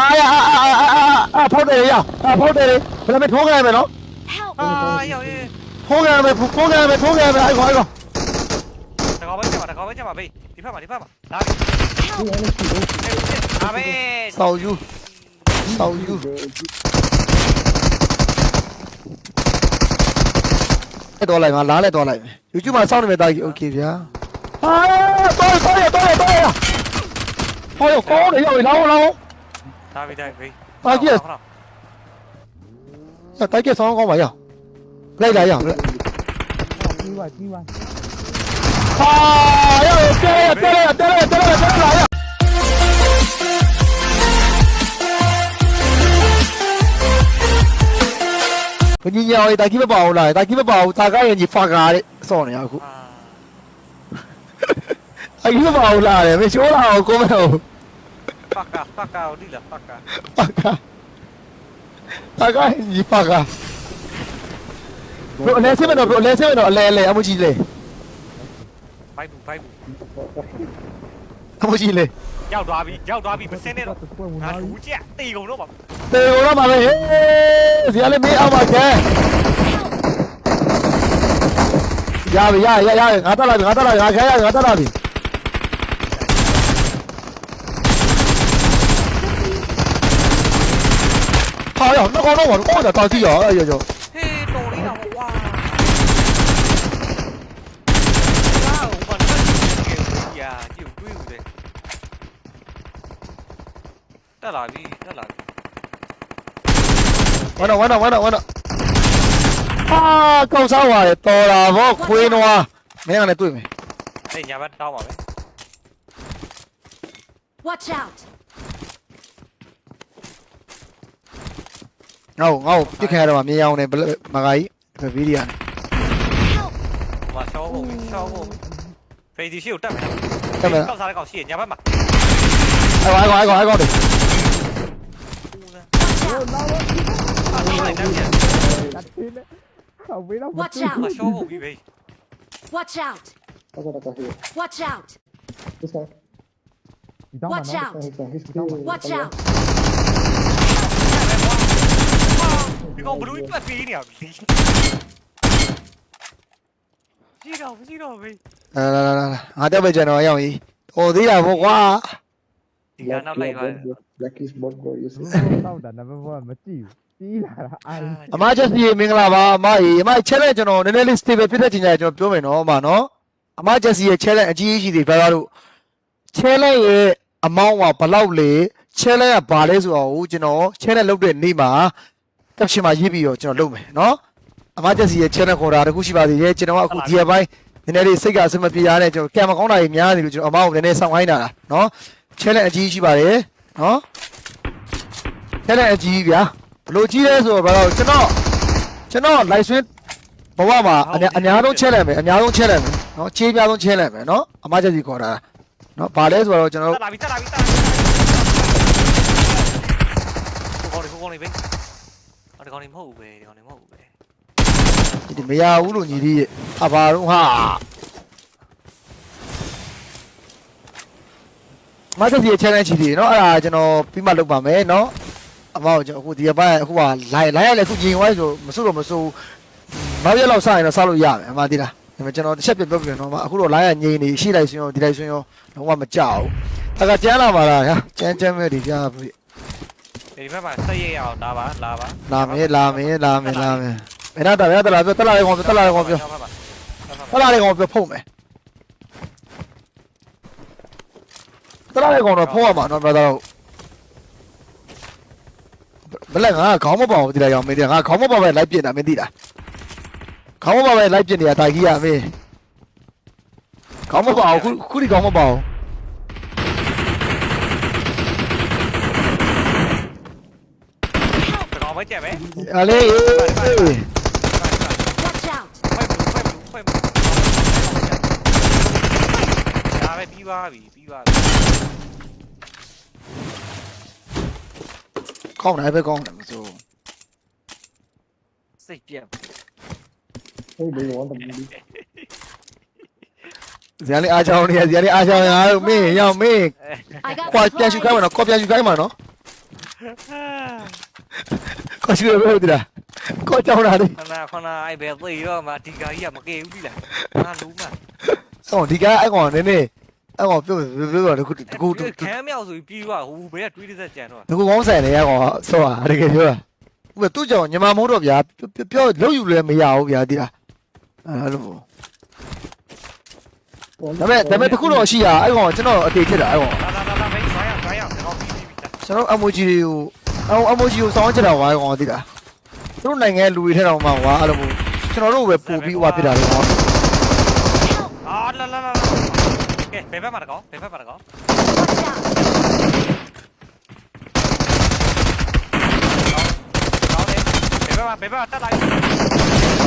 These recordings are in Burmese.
အာရအာအာအာအာဖောက်တယ်ရအာဖောက်တယ်ဘယ်လိုထိုးကြရမယ်နော် Help! အာရောက်ရေးထိုးကြရမယ်ထိုးကြရမယ်ထိုးကြရမယ်အဲ့ကောင်အဲ့ကောင်တကောပဲကျမှာတကောပဲကျမှာဘေးဒီဖက်မှာဒီဖက်မှာလာပြီ Help! အာဘေးစောက်ယူစောက်ယူအဲ့တော့လိုက်မှာလားလဲတော့လိုက်မယ် YouTube မှာစောင့်နေမယ်တာကြီး okay ဗျာဟာတော့တော့ရတော့ရတော့ရဟောရကောင်းတယ်ရောက်လာလာ လာပြီတိုင်းဘေးရတိုက်ကြဆောင်းကောင်းပါရလိုက်လာရအောင်ကြီးပါကြီးပါဟာရတဲတဲတဲတဲတဲတဲလာရဘယ်ညောင်တာကြီးမပါဘူးလားတာကြီးမပါဘူးတာကားရင်ကြီးဖာကာတဲ့စောနေရအခုအာတာကြီးမပါဘူးလားမချိုးလာအောင်ကိုမဲဟုတ် ဖာကာဖာကာဒီလာဖာကာဖာကာတာကားရင်ကြီးဖာကာဘရိုအလဲဆင်းမတော့ဘရိုအလဲဆင်းမတော့အလဲအလဲအမှုကြီးလေဘိုက်ဘူးဘိုက်ဘူးအမှုကြီးလေရောက်သွားပြီရောက်သွားပြီမစင်းနဲ့တော့တပွဲဝင်ငါလာလူကြ က်တေကုန်တော့ပါတေကိုတော့ပါပဲဟေးဇာလေးမေးအောင်ပါခဲရပြီရရရငါတက်လာပြီငါတက်လာပြီငါခဲရငါတက်လာပြီဟာရတော့တော့တော့တော့တာကြည့်ရအဲ့ရရဟေးတော်လေးတော့ဝါလာဦးမနဲ့ကေရာကြည့်တွေးဦးတယ်တက်လာပြီတက်လာပြီဝမ်းတော့ဝမ်းတော့ဝမ်းတော့ဝမ်းတော့ဟာကောက်စားသွားတယ်တော်တာဗောခွေးနွားမင်းကလည်းတွေ့မယ်အေးညာဘက်တောင်းပါပဲ Watch out! ငါ့ကိုငါ့ကိုပြစ်ခံရတော့မြင်အောင်တယ်မဂါကြီးဗီဒီယို Help! ဟိုမှာရှောင်းဖို့ရှောင်းဖို့ဖေးဒီရှိကိုတက်မယ်တက်မယ်ကောက်စားတဲ့ကောင်ရှိရညာဘက်မှာအဲ့ကောင်အဲ့ကောင်အဲ့ကောင်အဲ့ကောင်တွေဦးလားအာဒီလိုက်တယ်ပြန်တတ်သေးတယ်ဆောက်ပေးတော့ Watch ဟို out! ရှောင်းဖို့ပြီးပဲ Watch out! Watch out! ဒီတော့မှ Watch နော် out! ဒီတော့မှ Watch out! ဒီကောင်ဘလူးတွက်ပေးနေရပြီကြီးတော့ကြီးတော့ဘေးလာလာလာလာငါတက်ပဲကျွန်တော်ရောက်ကြီးတော်သေးတာဗောကွာဒီကနောက်လိုက်သွားတယ် Black is bot bro. You see? တော့တာနံပါတ်1မကြည့်ဘူးကြီးလာတာအာအမချက်စီမင်္ဂလာပါအမကြီးအမ challenge ကျွန်တော်နည်းနည်းလေး stable ဖြစ်တဲ့ချိန်ကျရင်ကျွန်တော်ပြောမယ်နော်အမနော်အမချက်စီရဲ့ challenge အကြီးကြီးတွေဘာသာတို့ challenge ရဲ့ amount ကဘယ်လောက်လဲ challenge ကဘာလဲဆိုတော့ကျွန်တော် challenge လုပ်တဲ့နေ့မှာ caption မှာရေးပြီးတော့ကျွန်တော်လုပ်မယ်နော်အမချက်စီရဲ့ challenge ခေါ်တာတခုရှိပါသေးတယ်ကျွန်တော်ကအခုဒီအပိုင်းနည်းနည်းလေးစိတ်ကအဆင်မပြေရတဲ့ကျွန်တော်ကံမကောင်းတာကြီးများနေလို့ကျွန်တော်အမကိုနည်းနည်းစောင့်ခိုင်းတာလားနော် challenge အကြီးရှိပါတယ်နော် challenge အကြီးဗျာဘယ်လိုကြီးလဲဆိုတော့ဘာလို့ကျွန်တော်ကျွန်တော် live stream ဘဝမှာအများအများဆုံး challenge ပဲအများဆုံး challenge ပဲနော်ချေးပြားဆုံး challenge ပဲနော်အမချက်စီခေါ်တာနော်ဘာလဲဆိုတော့ကျွန်တော်တက်လာပြီတက်လာပြီတက်လာပြီကိုကောင်လေးကိုကောင်လေးဘေး အော်ဒီကောင်နေမဟုတ်ဘူးပဲဒီကောင်နေမဟုတ်ဘူးပဲဒီဒီမရဘူးလို့ညီလေးရဲ့အဘာတော့ဟာမတ်စီရဲ့ channel ချီတယ်နော်အဲ့ဒါကျွန်တော်ပြီးမှလုပ်ပါမယ်နော်အမောက်ကျွန်တော်အခုဒီအပိုင်းအခုကလိုင်းလိုင်းရလဲအခုရင်ဝိုင်းဆိုမစွတော့မစိုးနောက်ရက်လောက်စရင်တော့စလို့ရမယ်အမသိလားဒါပေမဲ့ကျွန်တော်တစ်ချက်ပြပြောပြတော့မအခုတော့လိုင်းရငိမ့်နေရှိလိုက်ဆွင်ရောဒီလိုက်ဆွင်ရောလုံးဝမကြောက်ဘူးအကကျန်းလာပါလားညာကျန်းကျန်းပဲဒီကြားပြီ ဒီဘက်မှာဆက်ရရအောင်လာပါလာပါလာမယ်လာမယ်လာမယ်လာမယ်ဘယ်တော့တည်းတလားပြောတလားလေးကောင်ပြောတလားလေးကောင်ပြောတလားလေးကောင်ပြောဖုံးမယ်တလားလေးကောင်တော့ဖုံးရမှာနော် brother ဘလက်ငါခေါင်းမပေါဘူးဒီလိုက်အောင်မင်းငါခေါင်းမပေါပဲလိုက်ပြစ်တာမင်းသိလားခေါင်းမပေါပဲလိုက်ပြစ်နေတာတာကြီးရမင်းခေါင်းမပေါခုခုဒီခေါင်းမပေါဒီ ကောင်ပဲကြက်ပဲအလေး Watch out! ခွဲဘူးခွဲဘူးခွဲဘူးဒါပဲပြီးသွားပြီပြီးသွားပြီကောင်းတယ်ပဲကောင်းတယ်မစိုးစိတ်ပြက် Hey, do you want the movie? ဇာလေးအားချောင်းနေရဇာလေးအားချောင်းရမင်းရောက်မင်း I got ကွာပြန်ရှူခိုင်းမှာ supplies! နော်ကောပြန်ရှူခိုင်းမှာနော် ကောရှိရပဲဟုတ်တယ်ကောကြောင်းတာလေခဏခဏအဲ့ဘယ်သိတော့မှဒီကာကြီးကမကဲဘူးပြီလားငါလုံးမဟောဒီကအဲ့ကောင်နည်းနည်းအဲ့ကောင်ပြောပြောပြောတခုတခုတခမ်းမြောက်ဆိုပြီးပြီးသွားဟိုဘယ်ကတွေးတစ်ဆက်ကြံတော့ခုကောင်းဆိုင်နေရကောင်ဆောတာတကယ်ပြောတာဥပသူ့ကြောင့်ညီမမိုးတော့ဗျာပြောလုံးယူလဲမရဘူးဗျာဒီလားအဲ့လိုဒါပေမဲ့ဒါပေမဲ့တခုတော့ရှိရအဲ့ကောင်ကျွန်တော်အသေးဖြစ်တာအဲ့ကောင် လာလာလာလာမေးသွားရသွားရတော့ပြီးပြီပြီ ကျွန်တော် emoji တွေကိုအော် emoji ကိုစောင်းချတာဝါကောင်သိလားသူတို့နိုင်ငံလူတွေထဲတောင်မှဝါအဲ့လိုကျွန်တော်တို့ပဲပို့ပြီးဝါဖြစ်တာလေကောင်အာလာလာလာကဲဘယ်ဘက်မှာတကောဘယ်ဘက်မှာတကော Watch out! ကောင်းတယ်ဘယ်ဘက်မှာဘယ်ဘက်မှာတက်လိုက်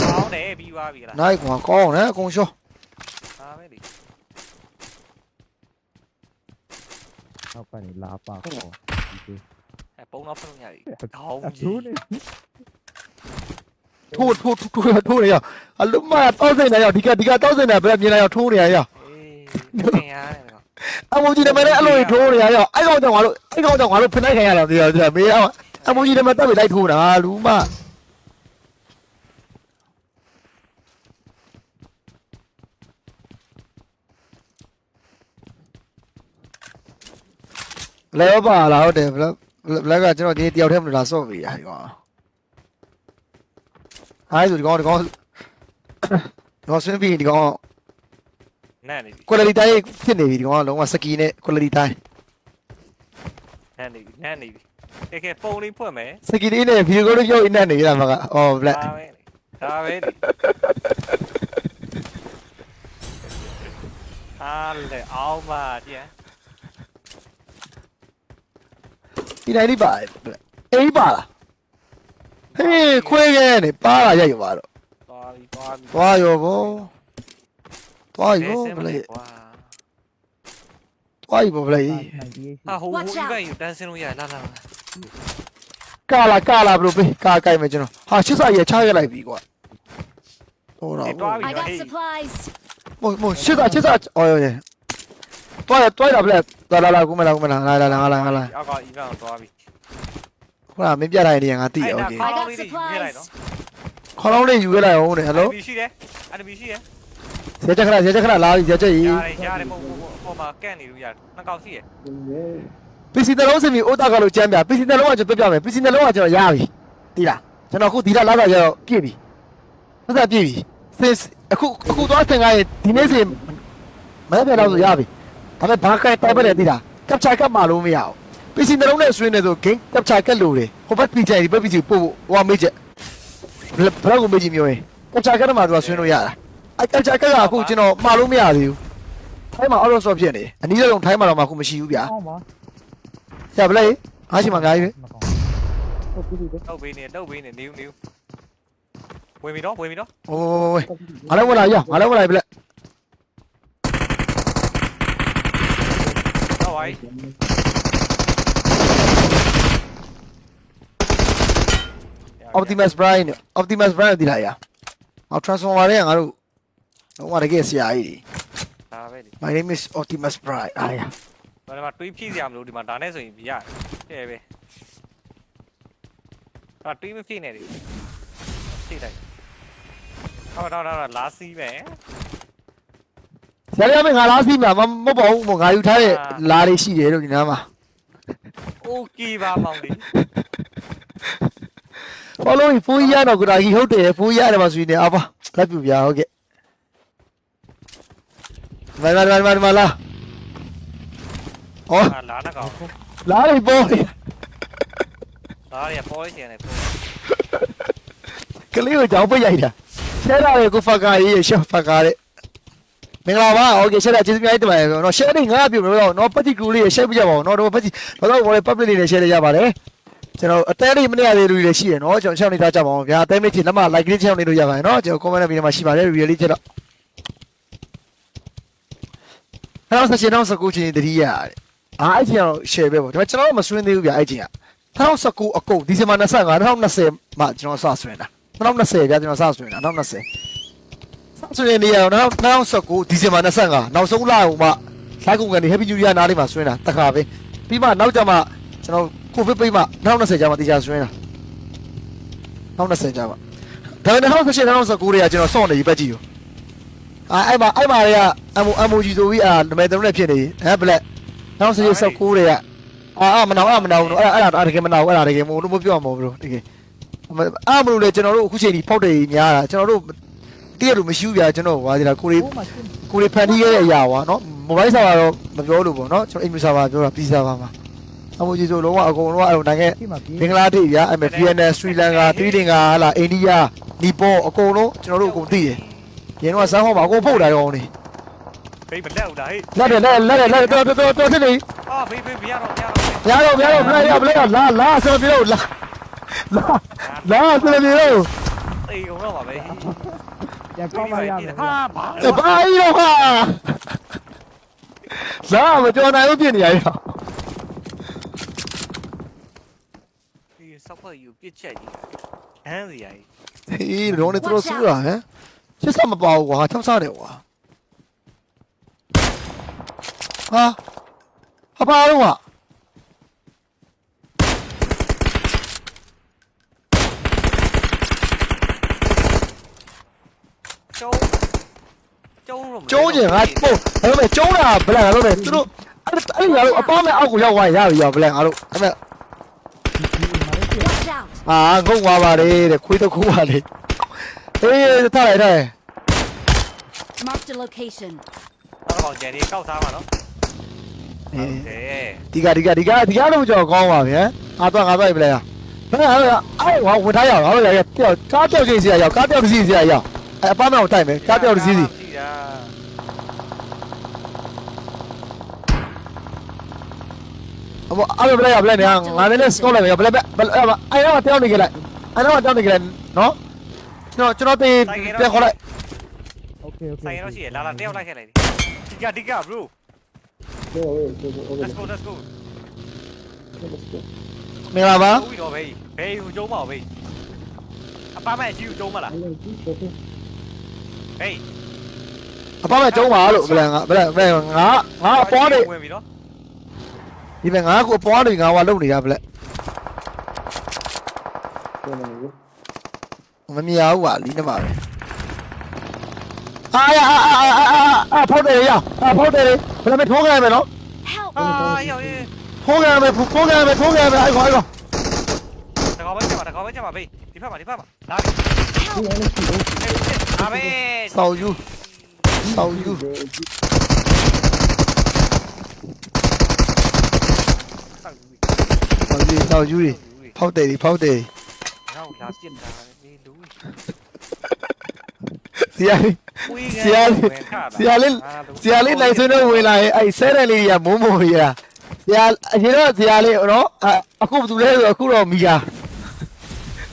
ကောင်းတယ်ပြီးသွားပြီလားနိုင်ကောင်ကောင်းတယ်အကုန်ရှော့အာမဲလေ နောက်ကနေလာပါခေါ်ဒီအဲ ပုံတော့ဖုန်းရပြီကောင်းအကြီးထူးနေထိုးထိုးထိုးထိုးနေရအလုံးမတောက်စိနေရဒီကဒီကတောက်စိနေဘယ်မြင်လာရထိုးနေရရအေးသင်ရတယ်ကော emoji နံပါတ်နဲ့အဲ့လိုထိုးနေရရအဲ့ကောင်ကြောင့်ငါတို့အဲ့ကောင်ကြောင့်ငါတို့ဖိနိုင်ခံရတာဒီတော့မေးအောင် emoji နံပါတ်တက်ပြီးလိုက်ထိုးတာလူမ လဲပါလာဟုတ်တယ်ဘလက်ဘလက်ကကျွန်တော်ဒီတယောက်တည်းမလို့လာဆော့ပြီရဒီကောင်ဟိုင်းဆိုဒီကောင်ဒီကောင်တော့ဆွင်းပြီးဒီကောင်နဲ့နေပြီ quality တိုင်းဖြစ်နေပြီဒီကောင်ကလုံးဝစကီနဲ့ quality တိုင်းနဲ့နေပြီနဲ့နေပြီကဲကဲပုံလေးဖွင့်မယ်စကီလေးနဲ့ဗီဒီယိုလေးရုပ်အင်းနဲ့နေရမှာကအော် black ဒါပဲဒါပဲအားလေအောင်ပါကျ န်ဒီတိုင်းလေးပါအေးပါလားဟေးခွဲခဲနေပါလာရိုက်ရပါတော့သွားပြီသွားပြီသွားရောဘောသွားရောဘလေကွာသွားရောဘလေနိုင်ဒီဟာဟိုဟို Watch ဒီ out ဘက်ယူတန်းစင်းလို့ရလာလာလာကာလာကာလာဘလို့ပေးကာကိုက်မယ်ကျွန်တော်ဟာရှစ်စာရချခဲ့လိုက်ပြီကွာဟောတော့သွားပြီ I တော့ got ဟေး supplies! မို့မို့ရှစ်စာရှစ်စာအော်ရော တွားရတွားရဗလက်လာလာလာကူမလာကူမလာလာလာလာလာလာလာအောက်က event ကိုသွားပြီခုနကမင်းပြထားတဲ့နေရာငါသိရ Okay ခေါင်းလေးတွေယူခဲ့လိုက်နော်ခေါင်းလုံးလေးယူရလိုက်အောင်တဲ့ဟယ်လိုဒီရှိတယ် enemy ရှိတယ်ဇက်ချက်ခဏဇက်ချက်ခဏလာပြီဇက်ချက်ကြီးရတယ်ရတယ်ပုံပုံအပေါ်မှာကန့်နေလို့ရတယ်နှစ်ကောင်ရှိတယ်ပစ္စည်းတစ်လုံးစင်ပြီးအိုတာကလို့ကြမ်းပြပစ္စည်းတစ်လုံးကကျွန်တော်ပြပြမယ်ပစ္စည်းတစ်လုံးကကျွန်တော်ရပြီတိလားကျွန်တော်အခုဒီလားလာတာကျတော့ပြည့်ပြီဆက်ဆက်ပြည့်ပြီစင်အခုအခုသွားတင်ကားရင်ဒီနေ့စင်မရပြတော့ဆိုရပြီ ဒါပေမဲ့ဘာကဲတိုက်ပတ်တယ်သိတာကပ်ချာကပ်မှလို့မရဘူးပစ္စည်းနှလုံးနဲ့ဆွေးနေဆိုဂိမ်းကပ်ချာကပ်လို့တယ်ဟိုဘက်ပီချာဒီဘက်ပစ္စည်းပို့ဖို့ဟိုမေးချက်ဘလောက်ကိုမေးကြည့်မျိုးရင်ကပ်ချာကပ်မှသူကဆွေးလို့ရတာအဲ့ကပ်ချာကပ်ကအခုကျွန်တော်မှလို့မရသေးဘူးထိုင်းမှာအော်ရိုဆော့ဖြစ်နေအနည်းဆုံးထိုင်းမှာတော့မှအခုမရှိဘူးဗျာဟုတ်ပါဆရာဘလေးအားရှိမှာအများကြီးပဲဟုတ်ပြီလေတော့ဘေးနေတော့ဘေးနေနေဦးနေဦးဝင်ပြီတော့ဝင်ပြီတော့ဝဝဝဝငါလည်းဝင်လာရငါလည်းဝင်လာပြီလက် Optimus Prime Optimus Prime ဒီလာရအော် Transformer တွေကငါတို့တော့မတကယ်ဆရာကြီးတွေ ဒါပဲလေ My name is Optimus Prime အာရ ဒီမှာတွေးဖြည့်စရာမလိုဒီမှာဒါနဲ့ဆိုရင်ရတယ်တဲ့ပဲဟာတွေးမဖြည့်နဲ့လေဖြည့်လိုက်ဟောတော့တော့လာစီးမယ် ဆရာကြီးမငါလားစီးမှာမမဟုတ်ပါဘူးငါယူထားတဲ့လာလေးရှိတယ်လို့ဒီနားမှာ โอเคပါမောင်လေး follow ဖူးရတော့ကရာကြီးဟုတ်တယ်ဖူးရတယ်မှာဆိုရင်အပါလက်ပြပြဟုတ်ကဲ့မလာမလာမလာအော် ဟာလာတော့ လာလေးပေါ်တယ် ဒါရပေါ်ရှင်နေပေါ် ကလေးကိုကြောင်ပိတ်ရိုက်တာရှဲရတယ်ကိုဖကာရေးရှော့ဖကာတဲ့မင်္ဂလာပါโอเคရှဲတာကျေးဇူးများတင်ပါတယ်เนาะရှဲနေငါပြလို့တော့เนาะပတ်တီကူလေးရှဲပြကြပါဦးเนาะတော့ပတ်တီတော့ဘောလေ public လေးနဲ့ရှဲရကြပါတယ် ကျွန်တော်အသေးလေးမနေ့ကလေးလူတွေလည်းရှိတယ်နော်ကျွန်တော်ရှောင်းနေသားကြပါအောင်ဗျာအသေးလေးချင်းလက်မ like လေးချောင်းနေလို့ရပါတယ်နော်ကျွန်တော် comment နဲ့ပြီးတော့မှရှိပါတယ် review လေးချက်တော့အဲ့တော့ဆက်ရှင်တော့စကူချင်းတတိယတဲ့အားအဲ့ချင်းကတော့ share ပဲပေါ့ဒါပေမဲ့ကျွန်တော်ကမဆွင်းသေးဘူးဗျာအဲ့ချင်းက2019အကုန်ဒီဇင်ဘာ25 2020မှာကျွန်တော်စဆွင်းတာ2020ဗျာကျွန်တော်စဆွင်းတာ2020ဆွင်းနေရတော့2019ဒီဇင်ဘာ25နောက်ဆုံးလအောင်မှလိုက်ကုန်ကနေ Happy New Year နားလေးမှာဆွင်းတာတခါပဲပြီးမှနောက်ကြမှာကျွန်တော် ကိုဗစ်ပိတ်မှ2020ကျမှတေချာဆွဲတာ2020ကျမှဒါပေမဲ့2018 2019တွေကကျွန်တော်စောင့်နေပြီပတ်ကြည့်ရောအာအဲ့မှာအဲ့မှာတွေက MO MOG ဆိုပြီးအာနာမည်တုံးနဲ့ဖြစ်နေဟမ်ဘလက်2018 19တွေကအာအာမနာအာမနာဘူးအဲ့အဲ့ဒါတကယ်မနာဘူးအဲ့ဒါတကယ်မို့လို့မပြောမှာမလို့တကယ်အာမလို့လေကျွန်တော်တို့အခုချိန်ဒီဖောက်တယ်များတာကျွန်တော်တို့တည့်ရလို့မရှိဘူးဗျာကျွန်တော်ဟွာဒီလားကိုရီဟိုမှာရှင်းကိုရီဖန်တီးခဲ့တဲ့အရာကွာနော်မိုဘိုင်းဆာဗာတော့မပြောလို့ပေါ့နော်ကျွန်တော်အိမ်မီဆာဗာပြောတာပြည်ဆာဗာမှာ အမိုဂျီဆိုလုံးဝအကုန်လုံးကအဲ့လိုနိုင်ငံဒီမှာပြေးဘင်္ဂလားဒေ့ရှ်ဗျာအဲ့မဲ့ VN စရီလန်ကာသီလင်္ကာဟာလာအိန္ဒိယနီပေါအကုန်လုံးကျွန်တော်တို့အကုန်သိတယ်ရင်းတော့စမ်းဟောမှာအကုန်ဖုတ်တာရောင်းနေဘေးမလက်ဘူးလားဟေးလက်တယ်လက်လက်လက်တော်တော်တော်တော်နေအာဘေးဘေးမရတော့မရတော့ရတော့ရတော့ဖလိုက်ရဖလိုက်လာလာဆောပြေလို့လာလာလာဆောပြေလို့အေးကုန်တော့ပါပဲရကောင်းပါရမယ်ဟာဘာတပါးရောဟာလာမကြော်နိုင်ဘူးဖြစ်နေရရော စ်ချက်ကြီးဟမ်းစီကြီးဟေးလုံးနေတော်တော်ဆူတာဟမ်ချစ်စမပါဘူးကွာချောက်စားတယ်ကွာဟာဟာပါတော့ကွာကျုံးကျုံးလို့ကျုံးကျင်ငါပို့ဒါပေမဲ့ကျုံးတာဘလက်ငါတို့ပဲသူတို့အဲ့အဲ့ငါတို့အပေါင်းမဲ့အောက်ကိုရောက်သွားရပြီရောဘလက်ငါတို့အဲ့မဲ့ Watch out! အာငုံသွားပါလေတဲ့ခွေးတစ်ခုပါလေအေးထားလိုက်ထားလိုက် Marked a location. တော့ကျန်ဒီကောက်စားမှာနော်အေး တယ်ဒီကဒီကဒီကဒီကတော့ကြောက်ကောင်းပါဗျာအာတော့ငါတော့ပြလိုက်ရဘယ်ဟာလဲအဲ့ဟောဝင်ထားရအောင်ဟုတ်ရဲ့ပြောကားပြောက်ကြီးစီရရောက်ကားပြောက်ကြီးစီရရောက်အဲ့အပေါင်းမဲ့ကိုတိုက်မယ်ကားပြောက်ကြီးစီကြည့်တာ အမအဲ့လိုပြလိုက်ရပြလိုက်နေငါလည်းလည်းစကောက်လိုက်မယ်ဘယ်ဘယ်အဲ့တော့တောင်းနေကြလိုက်အဲ့တော့တောင်းနေကြလိုက်နော်ကျွန်တော်ကျွန်တော်တင်ပြန်ခေါ်လိုက် โอเคโอเค ဆိုင်ရောရှိရလာလာတယောက်လိုက်ခဲ့လိုက်ဒီကဒီက bro No, wait, wait, wait, let's go let's go let's go. မင်္ဂလာပါ ဟုတ်ပြီတော့ဘေးဘေးဟိုကျုံးပါဘေးအပမဲ့ကြီးကိုကျုံးမလား I like this, okay. ဟေး အပေါင်းမဲ့ကျုံးပါလို့ဘယ်ငါဘယ်ဘယ်ငါငါအပေါ်နေ ဝင်ပြီနော် ဒီမဲ့ငါကိုအပေါ်နေငါဟောလုံနေတာဘလက် No, no, no. မမြင်ဘူးကွာလီးနေမှာပဲအာရအာအာအာအာဖောက်တယ်ရအာဖောက်တယ်ဘယ်မဲ့ထိုးကြရမယ်နော် Help! အာရောက်ရေးထိုးကြရမယ်ထိုးကြရမယ်ထိုးကြရမယ်အဲ့ခေါ်အဲ့ခေါ်တကောပဲချက်ပါတကောပဲချက်ပါဘေးဒီဖက်မှာဒီဖက်မှာလာပြီ Hey, honestly, don't အာဘေးဆောက်ယူဆောက်ယူ bro. ဆောက်ယူဆောက်ယူဆောက်ယူတွေဖောက်တယ်ဖောက်တယ်ငါ့ကိုလာပြစ်တာဘေးလူဆရာလေးဆရာလေးဆရာလေးဆရာလေးနိုင်ဆွေးတော့ဝင်လာရင်အဲ့ဆဲတယ်လေးတွေကမုံမုံကြီးရဆရာအရင်တော့ဆရာလေးနော်အခုဘယ်သူလဲဆိုအခုတော့မိကာ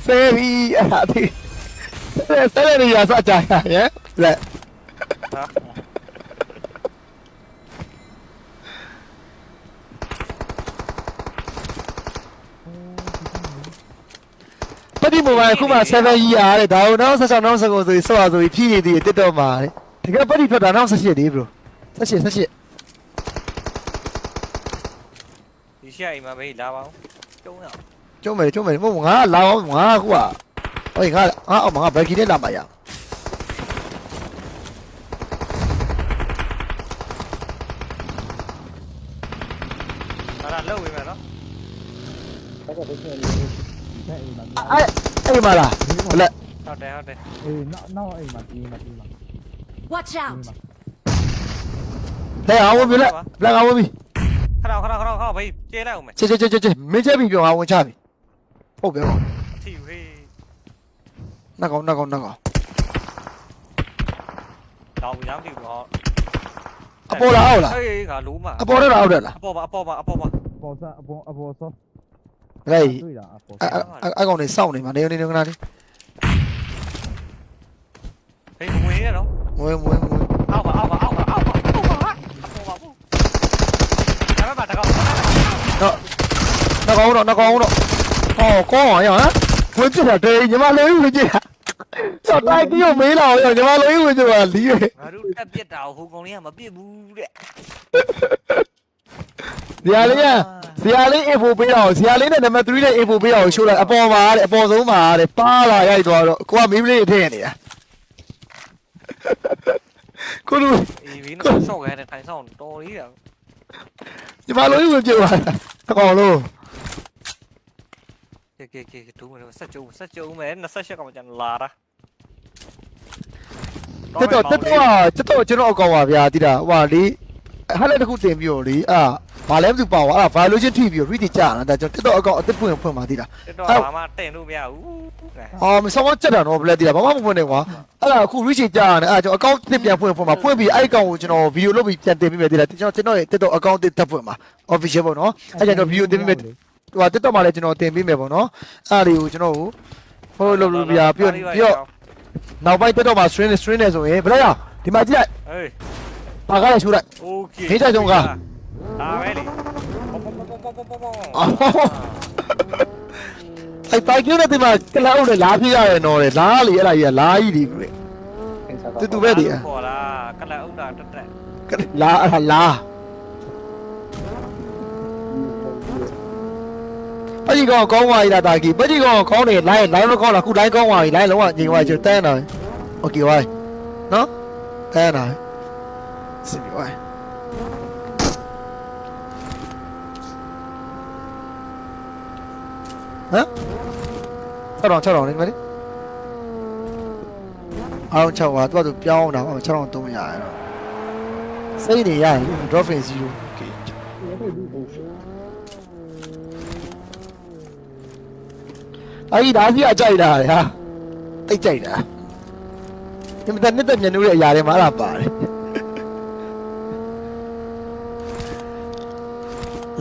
ဆဲပြီအဲ့ဒါဒီဆဲဆဲတယ်လေးရစကြရရဲ့လက် ပတိမိုဘိုင်းအခုမှ7ကြီးရတဲ့ဒါကိုနောက်ဆက်ဆောင်နောက်ဆက်ကိုဆိုပြီးဆော့ရဆိုပြီးဖြည့်ရည်တည်တက်တော့မှာတဲ့တကယ်ပတိထွက်တာနောက်18ဒီ bro 18 18ဒီရှက်အိမ်မှာဘေးလာပါဦးကျုံးရအောင်ကျုံးမယ်ကျုံးမယ်မဟုတ်ငါလာအောင်ငါခုကဟိုငါငါအောင်ငါဘယ်ကီနဲ့လာမှာရဟာလာလှုပ်ဝင်မယ်နော် I got this one. တဲ့အိမ်မှာအဲ့အဲ့မှာလားဘလ က်ဟုတ်တယ်ဟုတ်တယ်အေးနောက်နောက်အိမ်မှာပြေးမှာပြေးမှာ Watch ပြေး out! မှာလက်အောင်ဝင်ပြီလက်လက်အောင်ဝင်ပြီခဏခဏခဏခဏဘေးကျဲလိုက်အောင်မယ်ချေချေချေချေမင်းချက်ပြီပြောငါဝင်ချပြီဟုတ်ပြီပေါ့အထီဟေးနှက်ကောင်နှက်ကောင်နှက်ကောင် တော့ညမ်းပြီတော့အပေါ်လားအောက်လားဟေးကလိုးမှာအပေါ်တော့အောက်တယ်လားအပေါ်ပါအပေါ်ပါအပေါ်ပါပေါ်စားအပေါ်အပေါ်ဆောလက်တွေ့တာအပေါ်အဲ့အဲ့အဲ့ကောင်နေစောင့်နေမှာနေနေနေခဏလေးဟေးဝင်ရတော့ဝင်ဝင်ဝင်အောက်ပါအောက်ပါ အောက်ပါအောက်ပါအောက်ပါအောက်ပါဘူးဒါမှမတကောက်နှက်ကောင်တော့နှက်ကောင်တော့ဟောကောင်းအောင်ရဟမ်ဝင်ပြတာတေးညီမလေးဝင်ပြတာစောက်တိုက်ကြီးကိုမေးလာအောင်ညီမလေးဝင်ကြပါလီးရငါတို့တက်ပြစ်တာဟိုကောင်လေးကမပြစ်ဘူးတဲ့ဇာလေးကဇာလေး info ပေးအောင်ဇာလေးနဲ့နံပါတ်3နဲ့ info ပေးအောင်ရှိုးလိုက်အပေါ်မှာတဲ့အပေါ်ဆုံးမှာတဲ့ပါလာရိုက်သွားတော့ကိုကမီးမလေးထည့်နေတာကိုလူအေးဘီနော်ဆော့ခဲတဲ့ထိုင်ဆောင်တော်လေးတာဒီမှာလို့ဝင်ပြသွားတာအကောင်လုံးကဲကဲကဲဒူးမယ်ဆက်ကြုံဆက်ကြုံမယ်28ကောင်ကျန်လာတာတက်တော့တက်တော့တက်တော့ကျွန်တော်အကောင်ပါဗျာတိတာဟိုလေ ဟာလည်းတခုတင်ပြီးတော့လေအာဘာလဲမသိပါဘူးအဲ့ဒါ violation ထိပြီးတော့ read ကြာတာဒါကျွန်တော်တက်တော့အကောင်အသက်ပွင့်ဖွင့်ပါတိတာတက်တော့ဘာမှတင်လို့မရဘူးကဲအော်မဆောင်းချက်တာတော့ဘလက်တိတာဘာမှမဖွင့်နေကွာအဲ့ဒါအခု reach ကြာတယ်အဲ့ဒါကျွန်တော် account တစ်ပြန်ဖွင့်ဖွင့်ပါဖွင့်ပြီးအဲ့ account ကိုကျွန်တော် video လုပ်ပြီးပြန်တင်ပေးမယ်တိတာကျွန်တော်ကျွန်တော်ရဲ့တက်တော့ account တစ်တက်ဖွင့်ပါ official ပေါ့နော်အဲ့ကျွန်တော် video တင်ပေးမယ်ဟိုတက်တော့မှလည်းကျွန်တော်တင်ပေးမယ်ပေါ့နော်အဲ့ဒါလေးကိုကျွန်တော်ကို follow လုပ်လို့ပြပြီးတော့ပြီးတော့နောက်ပိုင်းတက်တော့မှ stream stream နေဆိုရင်ဘလက်ရဒီမှာကြည့်လိုက် 박아야 조라 오케이. 대자 정가. 다음에. ai tay kia thì mà cái lão này lá phi ra nó này lá gì là gì à? lá gì đi vậy từ từ bé đi à? Cái lá ông đàn rất cái lá là lá. Bây giờ còn con ngoài là tại kỳ bây giờ còn con này lái lái nó con là khu lái con ngoài lái đúng không nhìn ngoài chiều tên rồi. Ok rồi nó? Tên này. စီဝိုင်းဟမ်6တော့6တော့နေမလေးအောင်6ပါသူကသူပြောင်းတာ6တော့300ရတော့စိတ်နေရတယ် drop in 0 okay အဲ့ဒီဒါစီအကြိုက်တာလေဟာတိတ်ကြိုက်တာဒီမှာနှစ်သက်မြင်လို့တဲ့အရာတွေမှာအဲ့ဒါပါတယ်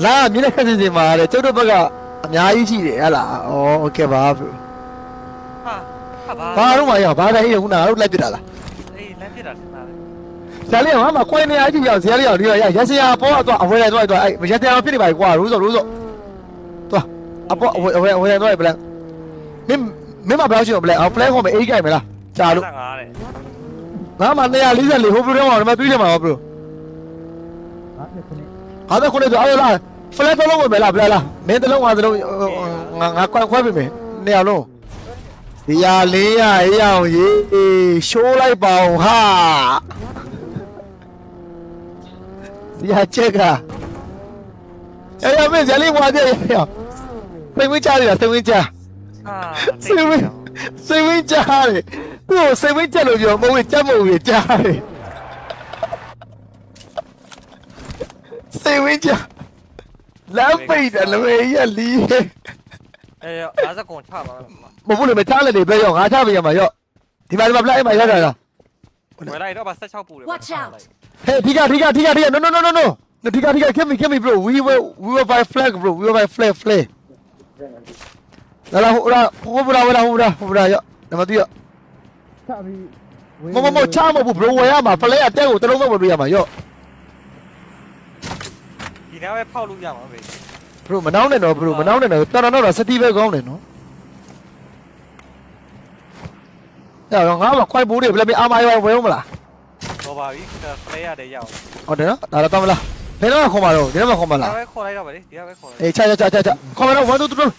လာမြင်တဲ့ခက်စစ်စစ်မှာတဲ့ကျုပ်တို့ဘက်ကအများကြီးရှိတယ်ဟဟလားဩโอเคပါဘရို ဟာဟာဘာ ဘာတော့မရဘာလဲဟိခုနကတော့လိုက်ပြတာလား အေးလမ်းဖြစ်တာတင်တာလေ ဇာလေးကမှကွိုင်းနေအကြည့်ရောက်ဇာလေးရောက်ဒီရရစရာပေါ်တော့အဝဲတော့တော့အဲ့ရစရာဖြစ်နေပါကွာရိုးစောရိုးစောသွားအပေါ်အဝဲအဝဲအဝဲတော့ဘလန်မင်းမင်းမဘယ်လောက်ရှိအောင်ဘလန်အော်ဖလဲခေါ်မယ်အေးကြိုက်မလားကြာလို့ 55တဲ့ ငါမှ244ဟိုဘရိုတော့မှာတွေ့တယ်မှာဘရို ဟာနှစ်ခုနှစ် ဟာတော့ခုနေဆိုအဲ့လား ဖလဲတော့လုံးဝင်မယ်လားဘလားလားမင်းတလုံးငါတလုံးငါငါကွိုင်းခွဲပြီမယ်နေရာလုံးဒီရလေးရအေးအောင်ရေးရှိုးလိုက်ပါအောင်ဟာဒီရချက်ကအဲ့ရမင်းဇလေးဝါတဲ့ရသိဝင်းချရသိဝင်းချအာစိတ်ဝင်စိတ်ဝင်ကြားတယ်သူ့ကိုစိတ်ဝင်ကြက်လို့ပြောမဟုတ်ဘူးကြက်မဟုတ်ဘူးကြားတယ်စိတ်ဝင်ကြား လမ်းပိတ်တယ်လွယ်ရလီးအေး50ကုန်ချပါလားမဟုတ်ဘူးလေမချလိုက်လေပဲရောငါချပေးရမှာရောဒီမှာဒီမှာပလိုက်မှာရတာလားဝယ်လိုက်တော့ဗ16ပူတယ် Watch out. ဟဲ့ဒီကဒီကဒီကဒီက no no no no no ဒီကဒီက give me give me bro we will we will buy flag bro we will buy flag flag လာလာဟိုရာဟိုဘရာဟိုရာဟိုရာဟိုရာရောနမတူရောချပြီးမမမချမဘူး bro ဝယ်ရမှာ flag အတက်ကိုတလုံးမဝယ်လို့ရမှာရောဒီ နားပဲဖောက်လို့ရမှာပဲ bro မနှောင်းနဲ့တော့ bro မနှောင်းနဲ့တော့တော်တော်တော့စတီးပဲကောင်းတယ်နော်။အဲ့တော့ငါကခွိုက်ဘိုးတွေဘယ်လဲအာမရောဝယ်ဦးမလားဟောပါပြီဖလဲရတဲ့ရအောင်။ဟုတ်တယ်နော်။ဒါတော့တမလား။ဘယ်တော့ခေါ်မှာတော့ဒီတော့မှခေါ်မှာဒါလားပဲခေါ်လိုက်တော့ဗေဒီကပဲခေါ်လိုက်။အေးချာချာချာချာချာခေါ်မှာတော့1 2 3ဟုတ်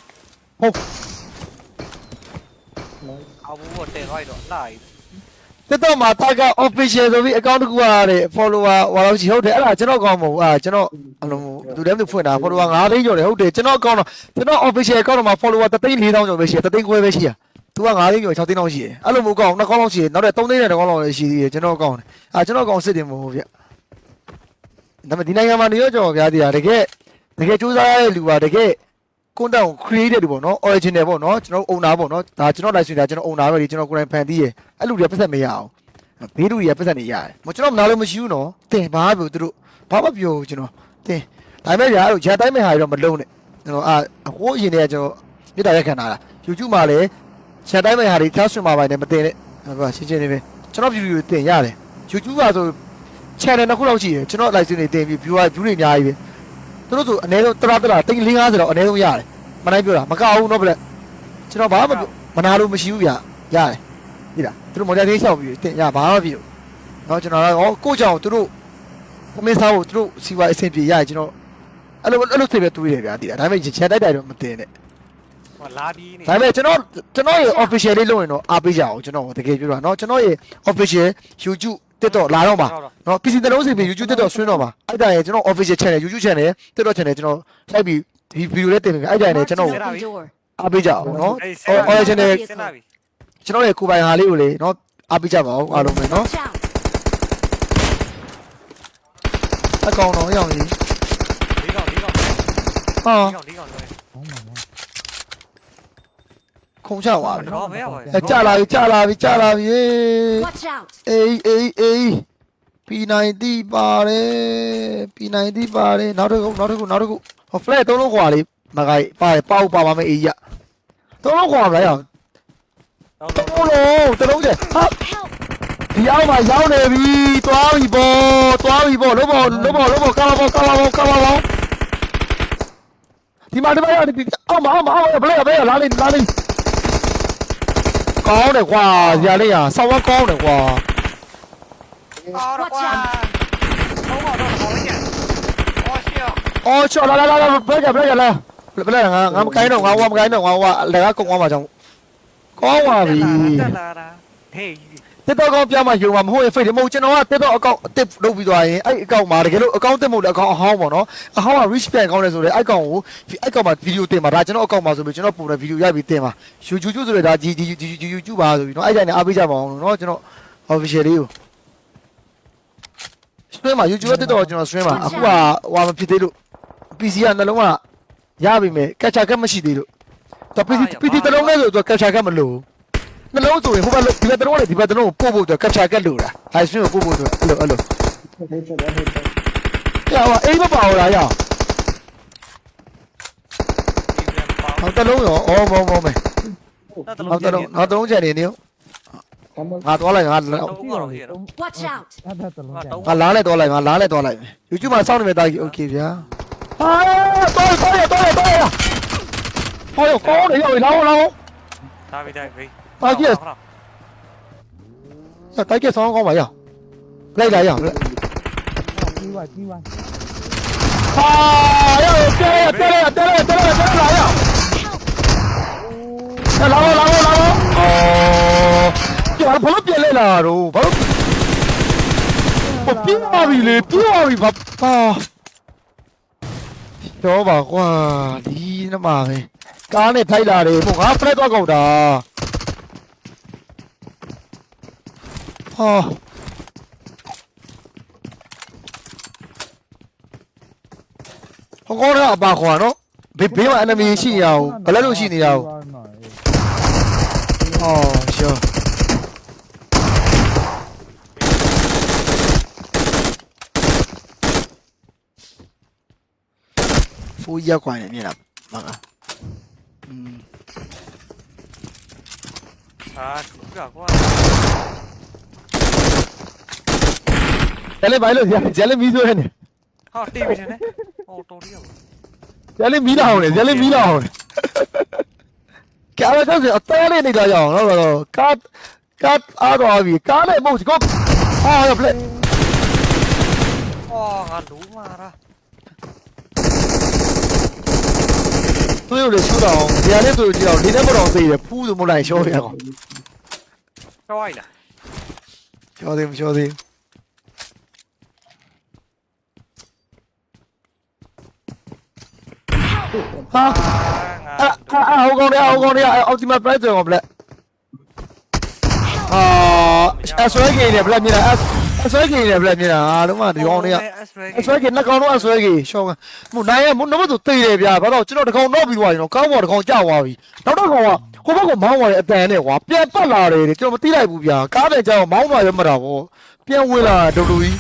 အောက်ဘူးတင်လိုက်တော့လာပြီတက် တော့မှာတာက official ဆိုပြီး account တစ်ခုရတဲ့ follower ဟောလို့ရှိဟုတ်တယ်အဲ့ဒါကျွန်တော်ကောင်းမဟုတ်အာကျွန်တော်အလုံးသူလည်းမဖွင့်တာ follower 9သိန်းကျော်တယ်ဟုတ်တယ်ကျွန်တော် account တော့ကျွန်တော် official account တော့မှာ follower 3သိန်း4သောင်းကျော်ပဲရှိတယ်3သိန်းခွဲပဲရှိရသူက9သိန်းကျော်6သိန်းလောက်ရှိတယ်အဲ့လိုမဟုတ်ကောင်းနှစ်ကောင်းလောက်ရှိတယ်နောက်တဲ့3သိန်းနဲ့တစ်ကောင်းလောက်လည်းရှိသေးတယ်ကျွန်တော်ကောင်းတယ်အာကျွန်တော်ကောင်းစစ်တယ်မဟုတ်ဘူးဗျဒါပေမဲ့ဒီနိုင်ငံမှာနေရောကျော်ဗျာဒီဟာတကယ်တကယ်စူးစမ်းရတဲ့လူပါတကယ် content ကို create တဲ့လူပေါ့နော် original ပေါ့နော်ကျွန်တော် owner ပေါ့နော်ဒါကျွန်တော် live stream ဒါကျွန်တော် owner ပဲဒီကျွန်တော်ကိုယ်တိုင်ဖန်တီးရအဲ့လူတွေကပတ်သက်မရအောင်ဘေးလူတွေကပတ်သက်နေရတယ်မကျွန်တော်မနာလို့မရှိဘူးနော်တင်ဘာပြောသူတို့ဘာမှပြောဘူးကျွန်တော်တင်ဒါပေမဲ့ဗျာအဲ့လိုဂျာတိုင်းမဲ့ဟာတွေတော့မလုံးနဲ့ကျွန်တော်အာဟိုးအရင်တည်းကကျွန်တော်မြစ်တာရက်ခံတာလား YouTube မှာလည်းဂျာတိုင်းမဲ့ဟာတွေ cast stream မှာပိုင်းနဲ့မတင်နဲ့ဟိုရှင်းရှင်းလေးပဲကျွန်တော် view တွေတင်ရတယ် YouTube ကဆို channel တစ်ခုလောက်ရှိတယ်ကျွန်တော် live stream တွေတင်ပြီး view view တွေအများကြီးပဲ သူတို့ဆိုအနည်းဆုံးတရတရတိန်50တော့အနည်းဆုံးရတယ်မနိုင်ပြောတာမကအောင်တော့ဗလက်ကျွန်တော်ဘာမှမနာလို့မရှိဘူးဗျရတယ်ဒီလားသူတို့မော်ဒယ်သေးရှောက်ပြီးတင်ရဘာမှမဖြစ်ဘူးနော်ကျွန်တော်ကတော့ကိုကြောင်သူတို့ပမင်းစားကိုသူတို့စီဝါအဆင်ပြေရကျွန်တော်အဲ့လိုအဲ့လိုသိပဲတွေးတယ်ဗျာဒီလားဒါပေမဲ့ချက်တိုက်တိုက်တော့မတင်နဲ့ဟောလာပြီးနေဒါပေမဲ့ကျွန်တော်ကျွန်တော်ရေ official လေးလုပ်ရင်တော့အားပေးကြအောင်ကျွန်တော်တကယ်ပြောတာနော်ကျွန်တော်ရေ official YouTube TikTok လာတော့ပါနော် PC တလုံးစီပြီး YouTube TikTok ဆွင်းတော့ပါအဲ့ဒါရယ်ကျွန်တော် official channel YouTube channel TikTok channel ကျွန်တော်လိုက်ပြီးဒီ video လေးတင်ပေးမယ်အဲ့ဒါရယ်ကျွန်တော်အားပေးကြအောင်နော် official channel ကျွန်တော်ရဲ့ကိုပိုင်ဟာလေးကိုလေနော်အားပေးကြပါအောင်အားလုံးပဲနော်အကောင်တော့ရောင်ကြီးလေးကောင်လေးကောင်ဟာလေးကောင်လေးကောင် ခုံချသွားပြီတော့ဘယ်ရောက်အဲကြလာပြီကြလာပြီကြလာပြီ Watch out. အေးအေးအေး P90 ပါတယ် P90 ပါတယ်နောက်တစ်ခုနောက်တစ်ခုနောက်တစ်ခုဟော flat သုံးလုံးခွာလေးမကိုင်ပါတယ်ပေါက်ပါပါမယ်အေးရသုံးလုံးခွာမလားရအောင်တော့သုံးလုံးတစ်လုံးကျဟာ Help. ဒီအောက်မှာရောက်နေပြီသွားပြီပေါ့သွားပြီပေါ့လို့ပေါ့လို့ပေါ့လို့ပေါ့ကာလာပေါ့ကာလာပေါ့ကာလာပေါ့ဒီမှာဒီမှာရောက်နေပြီအောက်မှာအောက်မှာအောက်မှာဘယ်လဲဘယ်လဲလာနေလာနေ ကောင်းတယ်ကွာဇာလေးရဆောင်းဝကောင်းတယ်ကွာအော်တော့ကွာတော့တော့တော့တော့ရအော်ရှေ့အော်ချောလာလာလာဘယ်ကဘယ်ကလာဘယ်လဲငါငါမကိုင်း တော့ငါဝါမကိုင်းတော့ငါဝါလက်ကကုန်းသွားမှာကြောင်းကောင်းပါပြီတက်လာတာဟေးတက်တော့ကောင်းပြမှာယူမှာမဟုတ်ရင်ဖိတ်တယ်မဟုတ်ကျွန်တော်ကတက်တော့အကောင့်အစ်လုပ်ပြီးသွားရင်အဲ့အကောင့်မှာတကယ်လို့အကောင့်တက်မဟုတ်လည်းအကောင့်အဟောင်းပေါ့နော်အဟောင်းက reach ပြန်ကောင်းတယ်ဆိုတော့အဲ့အကောင့်ကိုအဲ့အကောင့်မှာဗီဒီယိုတင်ပါဒါကျွန်တော်အကောင့်မှာဆိုပြီးကျွန်တော်ပုံတဲ့ဗီဒီယိုရိုက်ပြီးတင်ပါ YouTube ဆိုတော့ဒါ G G G G YouTube ပါဆိုပြီးနော်အဲ့ကြိုင်နေအားပေးကြပါအောင်နော်ကျွန်တော် official လေးကို stream မှာ YouTube တက်တော့ကျွန်တော် stream မှာအခုကဟိုမဖြစ်သေးလို့ PC ကနှလုံးကရပြီမယ် capture ကမရှိသေးလို့တော့ PC PC တစ်လုံးနဲ့ဆိုတော့ capture ကမလို့ နှလုံးဆိုရင်ဟိုဘက်ဒီဘက်တစ်လုံးနဲ့ဒီဘက်တစ်လုံးကိုပို့ဖို့တော့ capture ကလို့တာ live stream ကိုပို့ဖို့တော့အဲ့လိုအဲ့လို headshot headshot ရပါအိမ်မပါဘူးလားရဟောတစ်လုံးရောအော်မောမောမေနောက်တစ်လုံးနောက်တစ်လုံးချက်နေနေ come on ငါသွားလိုက်ငါတော့ကတော့ရတော့ Watch out. အဲ့ဒါတလုံးကြငါလားလဲသွားလိုက်ငါလားလဲသွားလိုက် YouTube မှာစောင့်နေမယ်တာကြီး okay ဗျာဟာတော့တော့ရတော့ရတော့ရဟောကောင်းတယ်ရောက်လာလာ ဒါပြီဒါပြီရတိုက်ကျဆောင်းကောင်းပါရလိုက်လာရအောင်ကြီးဝါကြီးဝါဟာရတဲတဲတဲတဲတဲတဲလာရလာလာလာလာအော်ကျဘာလို့ပြလဲလာတော့ဘာလို့ပြပါပြီလေပြပါပြီဘာပါတော့ပါကွာဒီနမပဲကားနဲ့ထိုက်လာတယ်ဟိုငါဖရက်တော့ကောက်တာ အော်ဟောကောတော့အပါခွာနော်ဘေးဘေးမှာ enemy ရှိရအောင်ဘလက်လို့ရှိနေရအောင်အော်ရှော့ဖိုးရက်ခွာနေမြင်လားမကอืม 아, 그가 와. चले भाई लोग यार चले मी जो है ने हां टीवी ने ओ टोरी है चले मी लाओ ने चले मी लाओ ने क्या बात है अत्ता ले नहीं जा जाओ ना बड़ो काट काट आ तो आ भी काले मुझ को आ यो प्ले ओ हालू मारा तू यो ले छू दाओ यार ले तू जी दाओ ली ने बोलो सही है फू तो मोलाई शो यार ကျော်လိုက်လားကျော်သေးမကျော်သေး ဟာအာအာဟိုကောင်တွေကဟိုကောင်တွေကအောက်တီမပရိုက်တယ်ကောင်ဘလက်အာအဆွဲကြီးနေဘလက်မြင်တာအဆွဲကြီးနေဘလက်မြင်တာအားလုံးကဒီကောင်တွေကအဆွဲကြီးနှစ်ကောင်တော့အဆွဲကြီးရှောင်းကမနိုင်ရမနှမသူသိတယ်ဗျာဘာလို့ကျွန်တော်တကောင်တော့ပြီးသွားရင်တော့ကောင်းပေါ်တကောင်ကြာသွားပြီနောက်တော့ကောင်ကဟိုဘက်ကမောင်းသွားတဲ့အတန်နဲ့ကွာပြန်ပတ်လာတယ်ကျွန်တော်မသိလိုက်ဘူးဗျာကားတယ်ကြာတော့မောင်းသွားရမှာတော့ပြန်ဝင်လာ WWE